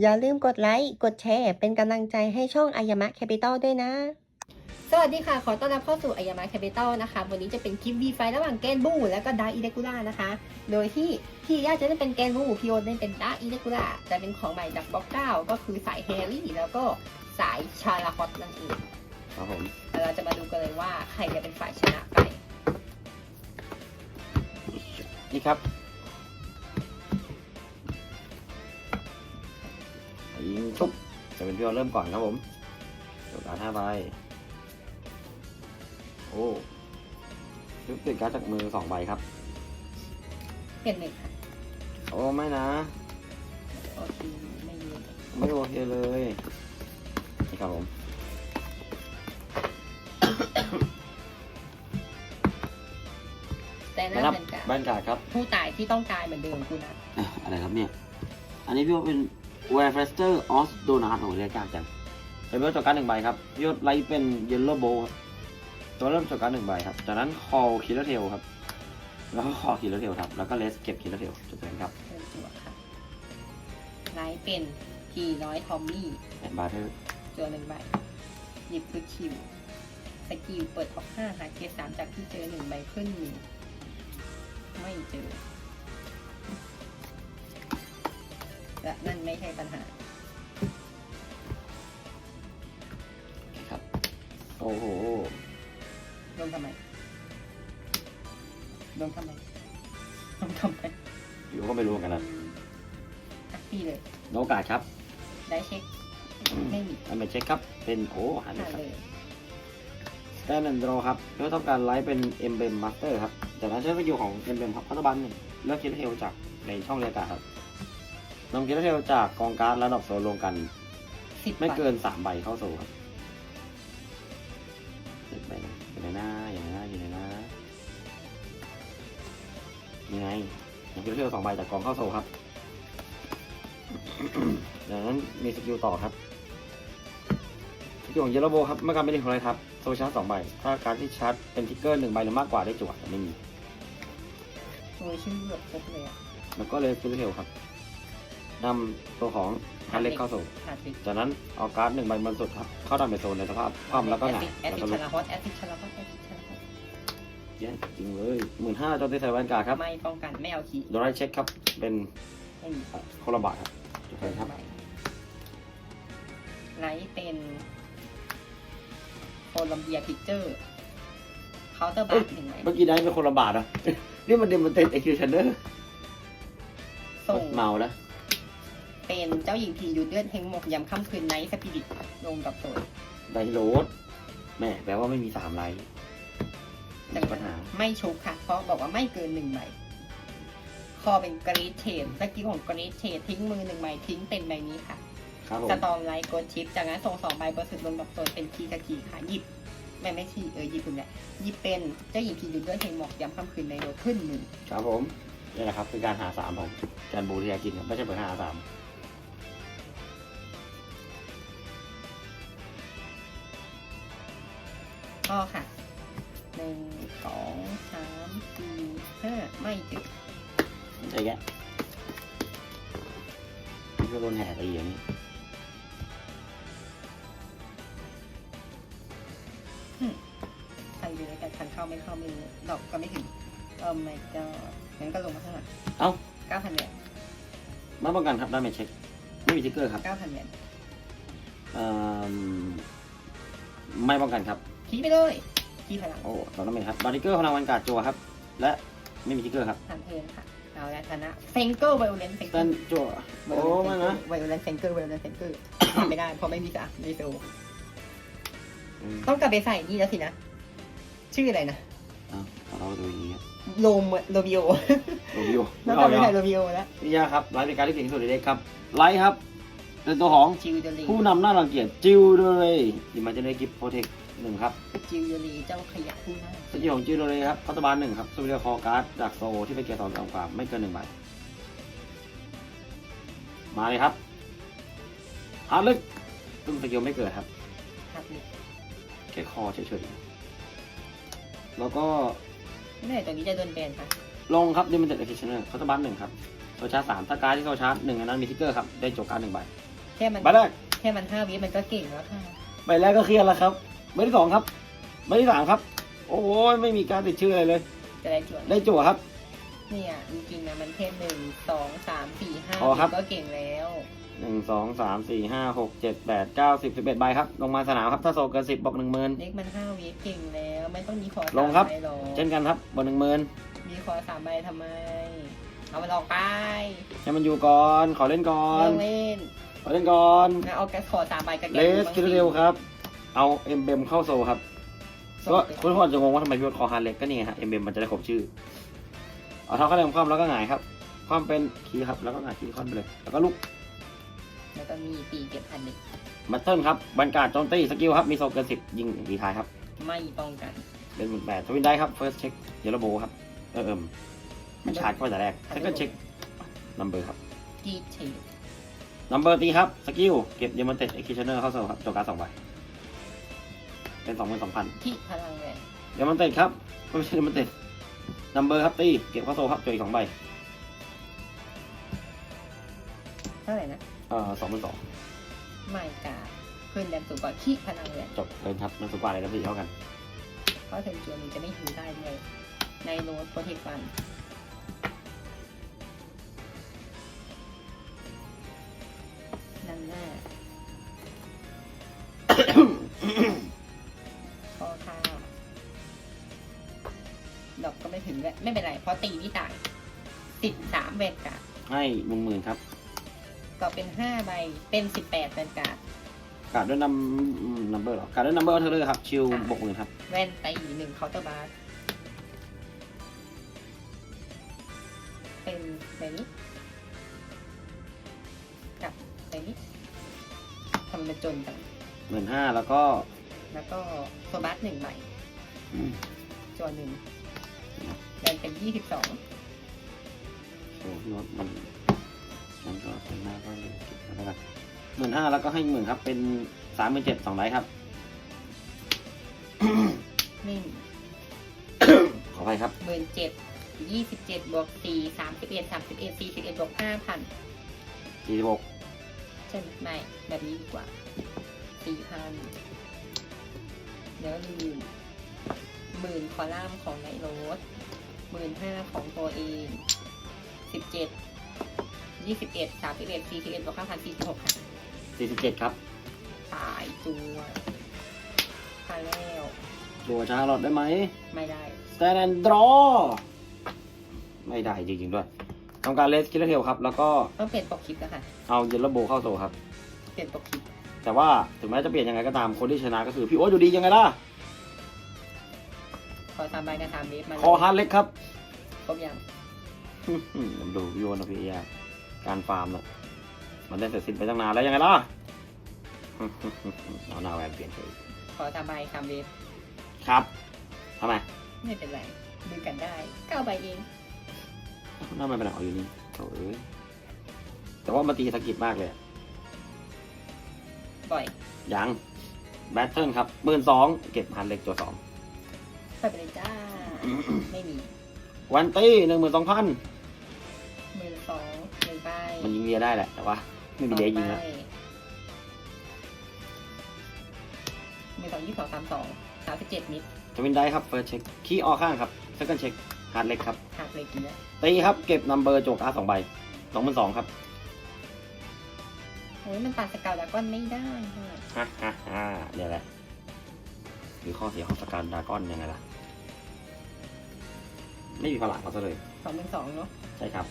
อย่าลืมกดไลค์ กดแชร์ เป็นกำลังใจให้ช่องอายามะแคปิตอลด้วยนะ สวัสดีค่ะ ขอต้อนรับเข้าสู่อายามาแคปิตอลนะคะ วันนี้จะเป็นคลิปวีไฟระหว่างแกนบูและก็ดาร์อิเดกูล่านะคะ โดยที่พี่ย่าจะได้เป็นแกนบูพี่โอเล่นเป็นดาร์อิเดกูล่าจะเป็นของใหม่จากบล็อกเก้าก็คือสายแฮร์รี่แล้วก็สายชาลาฮอตนั่นเองครับผมแล้วเราจะมาดูกันเลยว่าใครจะเป็นฝ่ายชนะ ครับยิงทุบจะเป็นพี่เอาเริ่มก่อนครับผมจบการห้าใบโอ้ยุบติดการดจากมือสองใบครับ เปลี่ยนหนึ่งค่ะโอ้ไม่นะ โอเคไม่มีไม่โอเคเลยนี่ครับผม บเป็นการบ้านการ์ดครับผู้ตายที่ต้องตายเหมือนเดิมคุณนะอะอะไรครับเนี่ย อันนี้พี่ว่าเป็น w a r e f a s t e r of Donut โอ้โหเรียกยากจังเป็นพี่ว่าจดการดหนึ่งใบครับพี่ว่าไลท์เป็น Yellow Bow ครับตัวเริ่มจดการดหนึ่งใบครับ จากนั้น Call Killer Tail ครับ แล้วก็ Call Killer Tail ครับ แล้วก็ Let's เก็บ Killer Tail จบเลยครับเริ่มตัวค่ะไลท์เป็นพีน้อยทอมมี่แอนบาร์เทอร์ตัวหนึ่งใบหยิบคือคิวสกิลเปิดท็อปห้าหาเกียร์สามจากที่เจอหนึ่งใบขึ้นหนึ่ง ไม่เจอ และนั่นไม่ใช่ปัญหา ครับ โอ้โห ลงทำไม ลงทำไม ลงทำไมอยู่ก็ไม่รู้เหมือนกันนะอะพี่เลย โนกาสครับได้เช็ค ไม่มีอันเป็นเช็คครับ เป็นโอ้หันผ่านครับเลยสแตนด์ดรอครับเพื่อต้องการไลท์เป็น Emblem Master ครับ จากนั้นใช้สกิลของ Emblem ครับพัตบันหนึ่งเลือก Killer Tail จากในช่องเรียกการ์ดครับนำ Killer Tail จากกองการ์ดและดอกโซลรวมกัน สิบไม่ใบเกินสามใบเข้าโซครับสิบใบนะอยู่ในหน้าอย่างหน้าอยู่ในหน้ายังไงยังเที่ยวสองใบจากกองเข้าโซครับจากนั้นมีสกิลต่อครับสกิลของเยลโลโบครับเมื่อการไม่ได้ของอะไรครับโซชาร์จสองใบ ถ้าการดที่ชาร์จเป็นทิกเกอร์หนึ่งใบหรือมากกว่าได้จั่วแต่ไม่มี โดยชื่อแบบครบเลยอะแล้วก็เลยคิลเทลครับนำตัวของฮาร์เล็กเข้าโซขาดติดจากนั้นเอาการ์ดหนึ่งใบบนสุดครับ เข้าดาเมจโซนในสภาพคว่ำแล้วก็หงายแอดแล้วติก็ชลุกลาฮอตแอดติชลาฮอตแอดติชลาฮอตเย้จริงเลยหมื่นห้าจอตีใส่แวนการ์ดครับไม่ป้องกันไม่เอาคีย์โดนไลท์เช็คครับ เป็นไม่มีโคลบาทครับจุดเลยครับ ไลท์เป็นโคลัมเบียพิกเจอร์เคาน์เตอร์บาร์หนึ่งใบเมื่อกี้ได้เป็นโคลบาทอะ นี่มันเดมอนเต็ดเอ็กซ์คิวชันเนอร์ส่งเมาแล้ว เป็นเจ้าหญิงผีดูดเลือดเฮงหมกยำค่ำคืนไนท์สปิริตลงกับโซนไดโรดแม่แปลว่าไม่มีสามไลท์มีปัญหา ไม่ชุบค่ะ เพราะบอกว่าไม่เกินหนึ่งใบคอเป็นกรีดเทนสกิลของกรีดเทนทิ้งมือหนึ่งใบทิ้งเป็นใบนี้ค่ะ ครับผม สตอมไลท์กดชิป จากนั้นส่งสองใบบนสุดลงกับโซนเป็นคีย์กับคีย์ค่ะหยิบ ไม่ไม่ชีเออหยิบคุณแหละหยิบเป็นเจ้าหญิงพีดูดเลือดเฮงหมกยำค่ำคืนในโรขึ้นหนึ่งครับผมนี่แหละครับคือการหาสามของการบูที่ยากินครับไม่ใช่เปิดหาสามก็ค่ะหนึ่งสองสามสี่ห้าไม่เจอใช่แกพี่ก็โดนแห่ตีอย่างนี้ ดอกก็ไม่ถึงเออไม่ก็งั้นก็ลงมาเท่าไหร่เอ้า เก้าพันเหรียญมาป้องกันครับดาเมจเช็คไม่มีทิกเกอร์ครับเก้าพันเหรียญเอ่อไม่ป้องกันครับ ขี้ไปเลยขี้พลังโอ้สองดาเมจครับบาริเกอร์พลังวันการ์ดจัวครับ และไม่มีทิกเกอร์ครับผ่านเทิร์นค่ะเอาละชนะเฟงเกิลไวโอเลนเฟงเต้เกินลจัวโอ้ไม่นะไวโอเลนเฟงเกิลไวโอเลนเฟงเกิลไม่ได้เพราะไม่มีจ้ะมีเซลอืมต้องกลับไปใส่นี่แล้วสินะ ชื่ออะไรนะ เอ้าเอาเราดูอย่างนี้ครับโลมโลมิโอโรบิโอต้องกเอาลับไปอย่างใส่โลมิโอแล้วนี่ยากครับไลท์เป็นการดที่เก่งที่สุดในเด็กครับไลท์ครับเป็นตัวของจิวเดลีผู้นำหน้ารังเกียจจิวโดเรย์ดิมาเจเนกิฟโปรเทคหนึ่งครับจิวเดลีเจ้าขยะผู้น่าสกิลของจิวโดเรย์ครับพัตบาลหนึ่งครับสูเรียคอการ์ดจากโซที่เป็นเกียร์สองสองความไม่เกินหนึ่งใบมาเลยครับฮาร์ดลึกซึ่งสกิลไม่เกิดครับครับเนี่ยแค่คอเฉยๆ แล้วก็เมื่อไหร่ตัวนี้จะโดนแบนคะลงครับดิมันเต็ดเอ็กซ์ชเนอร์เขาจะบัตหนึ่งครับโซชาร์จสามถ้าการดที่โซชาร์จหนึ่งอันนั้นมีทิกเกอร์ครับได้โจกการดหนึ่งใบแค่มันใบแรกแค่มันห้าวิมันก็เก่งแล้วค่ะใบแรกก็เคลียร์แล้วครับใบที่สองครับใบที่สามครับ โอ้โหไม่มีการติดชื่ออะไรเลย จะได้จวนได้จั่วครับเนี่ยจริงๆนะมันแค่หนึ่งสองสามสี่ห้าพอครับ ก็เก่งแล้ว หนึ่งสองสามสี่ห้าหกเจ็ดแปดเก้าสิบสิบเอ็ดใบครับ ลงมาสนามครับ ถ้าโซเกินสิบบอกหนึ่งหมื่นเล็กมันห้าวิเก่งแล้ว ไม่ต้องมีขอลงครับสามใบหรอกเช่นกันครับบนหนึ่งหมื่นมีขอสามใบทำไม เอามันออกไปให้มันอยู่ก่อน ขอเล่นก่อน เลิกเล่นขอเล่นก่อน นะเอาแกขอสามใบกับแกเลสคิดเร็วครับ เอาเอ็มเบมเข้าโซครับก็คุณผู้ชมจะงงว่าทำไมพี่วดคอฮาร์เล็กก็นี่ไงฮะเอ็มเบมมันจะได้ครบชื่อ เอาเท้าเข้าแรงความแล้วก็หงายครับ ความเป็นคีย์ครับ แล้วก็หงายคีย์คอนไปเลย แล้วก็ลุก แล้วก็มีปีเก็บพันหนึ่งบัตเทิลครับบรรยากาศโจมตีสกิลครับ มีโซเกินสิบยิงดีท้ายครับ ไม่ป้องกันเป็นหมื่นแปดทวินได้ครับเฟิร์สเช็คเยลโลโบครับ เออเอิมมันชาร์จเข้าไปแต่แรกเซคันเช็คนัมเบอร์ครับกีเทนัมเบอร์ตีครับ สกิล เก็บเดมอนเต็ดเอ็กซ์ชเนอร์เข้าโซครับโจการดสองใบเป็นสองหมื่นสองพันที่พลังแหวนเดมอนเต็ดครับไม่ใช่เดมอนเต็ดนัมเบอร์ครับตีเก็บเข้าโซครับโจอีกสองใบ เท่าไหร่นะเอ่อสองหมื่นสองไม่กาขึ้นแรมสูงกว่าที่พลังแหวนจบเลยครับมันสูงกว่าเลยนะพี่เท่ากันเพราะเทนจวนมันจะไม่หิวได้ด้วยในโน้ตโปรเทควันนั่นแน่พอค่ะดอกก็ไม่ถึงด้วยไม่เป็นไร เพราะตีนี่ตายสิบสามเวทกาให้หนึ่งหมื่นครับ ก็เป็นห้าใบ เป็นสิบแปดเวทกาการดด้วยนัมนัมเบอร์หรอการดด้วยนัมเบอร์เทเลอร์ครับ ชิลบวกหมื่นครับ แว่นตีหนึ่งเคาน์เตอร์บาร์เป็นแบบนี้กับแบบนี้ทำไมมันจนจังหมื่นห้าแล้วก็แล้วก็โซบัสหนึ่งใหม่อืมจวนหนึ่งแบ่งเป็นยี่สิบสอง โอ้พี่ว่ามัน มันก็เป็นหน้าก็เลยเก็บไว้แล้วกันหมื่นห้าแล้วก็ให้หมื่นครับ เป็นสามหมื่นเจ็ดสองไลท์ครับนี่ขออภัยครับ หมื่นเจ็ดยี่สิบเจ็ดบวกสี่สามสิบเอ็ดสามสิบเอ็ดสี่สิบเอ็ดบวกห้าพันสี่สิบหกใช่ไหมไม่แบบนี้ดีกว่าสี่พันเดี๋ยวลืมหมื่นคอลัมน์ของไนโรสหมื่นห้าของตัวเองสิบเจ็ด ยี่สิบเอ็ดสามสิบเอ็ดสี่สิบเอ็ดบวกห้าพันสี่สิบหกค่ะสี่สิบเจ็ดครับตายตัวตายแล้วตัวชาร์ลอตได้ไหมไม่ได้ stand and draw ไม่ได้จริงๆด้วยทำการเลสคิลเลอร์เทลครับ แล้วก็ต้องเปลี่ยนปกคลิปแล้วค่ะเอาเยลโลโบเข้าโซครับ เปลี่ยนปกคลิป แต่ว่าถึงแม้จะเปลี่ยนยังไงก็ตามคนที่ชนะก็คือพี่โอ๊ตอยู่ดียังไงล่ะ ขอสามใบกับสามเวฟมาคอฮาร์ดเล็กครับครบยังผมดูพี่โอ๊ตนะพี่ยา การฟาร์มน่ะมันได้เสร็จสิ้นไปตั้งนานแล้วยังไงล่ะ เอาหน้าแหวนเปลี่ยนไปขอสามใบสามเวฟครับทำไมไม่เป็นไรดูกันได้เก้าใบเองหน้ามันเป็นเอาอยู่นี่โถ่เอ้ยแต่ว่ามันตีสะกิดมากเลยอะบ่อยยังแบทเทิลครับหมื่นสองเก็บพันเล็กตัวสอง ไปไปเลยจ้า ไม่มีวันตี้หนึ่งหมื่นสองพันหมื่นสองหนึ่งใบ มันยิงเรียได้แหละ แต่ว่าไม่มีเรียยิงแล้วหมื่นสองยี่สิบสองสามสองสามสิบเจ็ดมิตรทวินได้ครับเฟิร์สเช็คคีย์ออกข้างครับเซคันเช็คฮาร์ดเล็กครับหักเลยกินแล้วตีครับเก็บนัมเบอร์โจกอาร์สองใบสองหมื่นสองครับโอ้ยมันตัดสเกลดราก้อนไม่ได้ค่ะฮ่าฮ่าฮ่าเนี่ยแหละคือข้อเสียของสการดราก้อนยังไงล่ะ ไม่มีพลังเขาซะเลยสองหมื่นสองเนาะใช่ครับ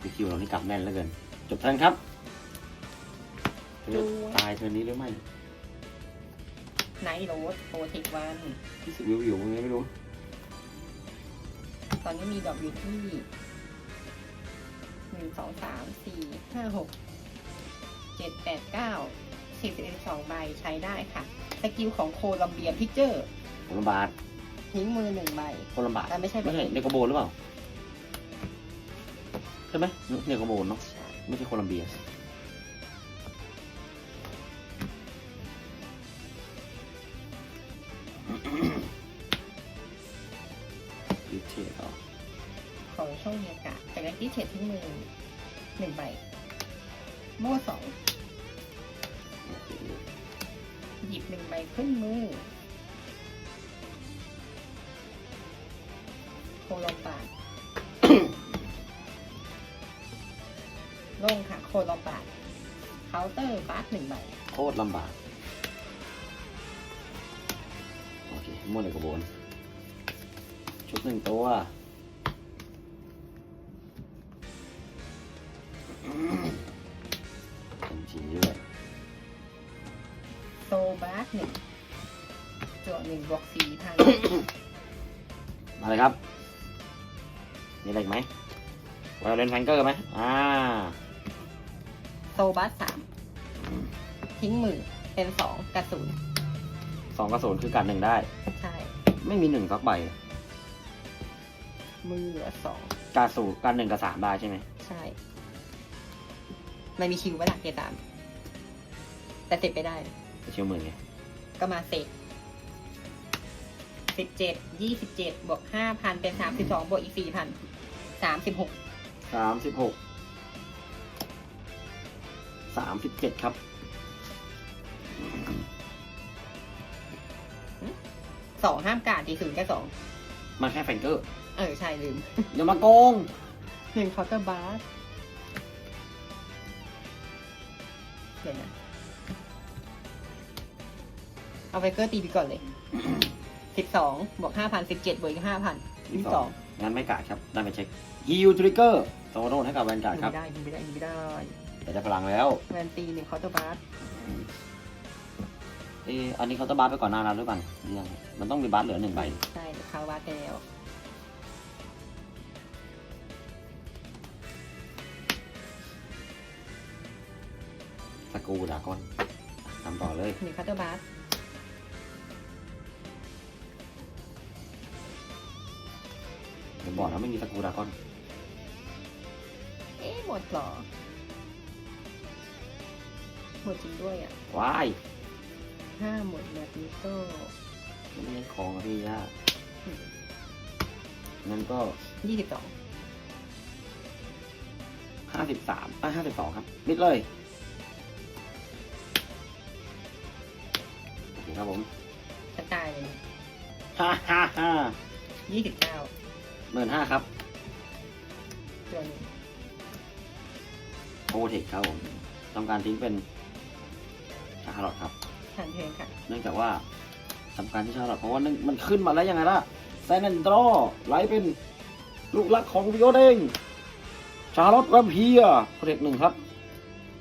พี่คิวเรานี่กลับแน่นเหลือเกิน จบเทิร์นครับเธอตายเทิร์นนี้หรือไม่ไนท์โรสโปรเทควัน พี่สิวิวอยู่มึงไม่รู้ ตอนนี้มีดอกอยู่ที่หนึ่งสองสามสี่ห้าหกเจ็ดแปดเก้าสิบสิบเอ็ดสองใบใช้ได้ค่ะ สกิลของโคลัมเบียพิเจอร์โคลัมบาร์ทิ้งมือหนึ่งใบ โคลัมบาร์แต่ไม่ใช่ไม่ใช่เนโกโบหรือเปล่า ใช่ไหมเนโกโบเนาะไม่ใช่โคลัมเบียดิเทตอของช่องเมียกะจากนั้นดิเทตทิ้งมือหนึ่งใบโม่สอง ขึ้นมือโคลอมปาดลงค่ะ โคลอมปาดเคาน์เตอร์บาสหนึ่งใบโคตรลำบาก โอเคมั่วเลยกระโบนชุดหนึ่งตัวเป็นชิ้นด้วยโซบาสหนึ่งจวด หนึ่งบวกสี่พันมาเลยครับ มีอะไรอีกไหมไวโอเลนแฟงเกอร์ไหมอ่า โซบาสสามทิ้งมือเป็นสองกระสุนสองกระสุนคือการหนึ่งได้ ใช่ ไม่มีหนึ่งสักใบ มือเหลือสองการสูการหนึ่งกับสามได้ใช่ไหมใช่ มันมีคิวไว้หลักเกตาม แต่เสร็จไปได้เชื่อมือไงก็มาเสก สิบเจ็ดยี่สิบเจ็ดบวกห้าพันเป็นสามสิบสองบวกอีกสี่พันสามสิบหกสามสิบหกสามสิบเจ็ดครับสองห้ามกาดตีศูนย์แค่สองมันแค่แฟงเกอร์ เออ ใช่ลืมอย่ามาโกงหนึ่งเคาน์เตอร์บาสเดี๋ยวนะ เอาไฟเกอร์ตีไปก่อนเลย สิบสองบวกห้าพันสิบเจ็ดบวกอีกห้าพันยี่สิบสองงั้นไม่กาดครับ ได้ไปเช็คฮิวทริกเกอร์โซโนให้กับแวนการ์ดครับ ไม่ได้ไม่ได้ไม่ได้แต่ได้พลังแล้ว แวนตีหนึ่งเคาน์เตอร์บาสเอออันนี้เขาจะบัฟไปก่อนหน้านั้นหรือเปล่าเรื่องมันต้องมีบัฟเหลือหนึ่งใบ ใช่คาวาสแล้วสกรูดากอนทำต่อเลยหนึ่งเคาน์เตอร์บาส เดี๋ยวบอกนะไม่มีสกรูดากอน เอ๊ะหมดเหรอ หมดจริงด้วยอะว้ายถ้าหมดแบบนี้ก็ไม่ใช่ของอะพี่ย่างั้นก็ยี่สิบสองห้าสิบสามอะห้าสิบสองครับมิดเลยโอเคครับผมกระจายเลยฮ่าฮ่าฮ่ายี่สิบเก้า หมื่นห้าครับตัวหนึงโอเทคครับผมต้องการทิ้งเป็นชาร์ลอตครับผ่านเพลงค่ะเนื่องจากว่าสำคัญที่ชาร์ลอตเพราะว่านึงมันขึ้นมาแล้วยังไงล่ะแซนนดรอไลฟ์เป็นลูกรักของวิโอเดงชาร์ลอตแวมเพียโปรเทคหนึ่งครับ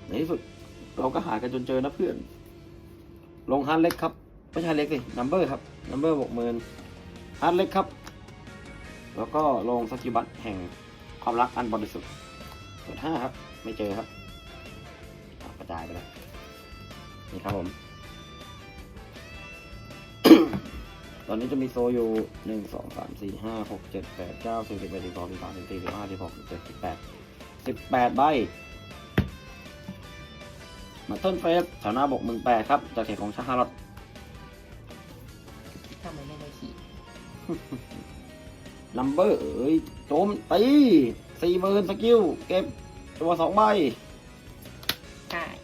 ในที่สุดเราก็หากันจนเจอนะเพื่อน ลงฮาร์ดเล็กครับ ไม่ใช่เล็กสินัมเบอร์ครับนัมเบอร์หกหมื่นฮาร์ดเล็กครับ แล้วก็ลงสกิลบัตแห่งความรักอันบริสุทธิ์เปิดห้าครับ ไม่เจอครับอะกระจายไปแล้วนี่ครับผม ตอนนี้จะมีโซอยู่หนึ่งสองสามสี่ห้าหกเจ็ดแปดเก้าสิบสิบเอ็ดสิบสองสิบสามสิบสี่สิบห้าสิบหกสิบเจ็ดสิบแปดสิบแปดใบมาต้นเฟสแถวหน้าบกหมื่นแปดครับ จากเขตของชาฮารอตทำไมไม่ได้ขี่ ลัมเบอร์เอ้ยโจมตีสี่หมื่นสกิล เก็บตัวสองใบกาย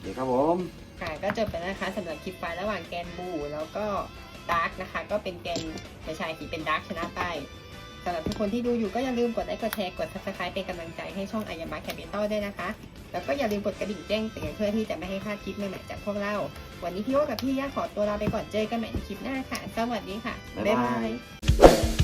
เดี๋ยวครับผมกายก็จบไปแล้วนะคะสำหรับคลิปไฟล์ระหว่างแกนบู แล้วก็ดาร์กนะคะ ก็เป็นแกนไม่ใช่สีเป็นดาร์กชนะไปสำหรับทุกคนที่ดูอยู่ก็อย่าลืมกดไลค์กดแชร์กด subscribe เป็นกำลังใจให้ช่องอายามาแคปิตอลด้วยนะคะ แล้วก็อย่าลืมกดกระดิ่งแจ้งเตือนเพื่อที่จะไม่ให้พลาดคลิปใหม่ๆจากพวกเรา วันนี้พี่โอกับพี่ย่าขอตัวลาไปก่อนเจอกันใหม่ในคลิปหน้าค่ะ สวัสดีค่ะ บ๊ายบาย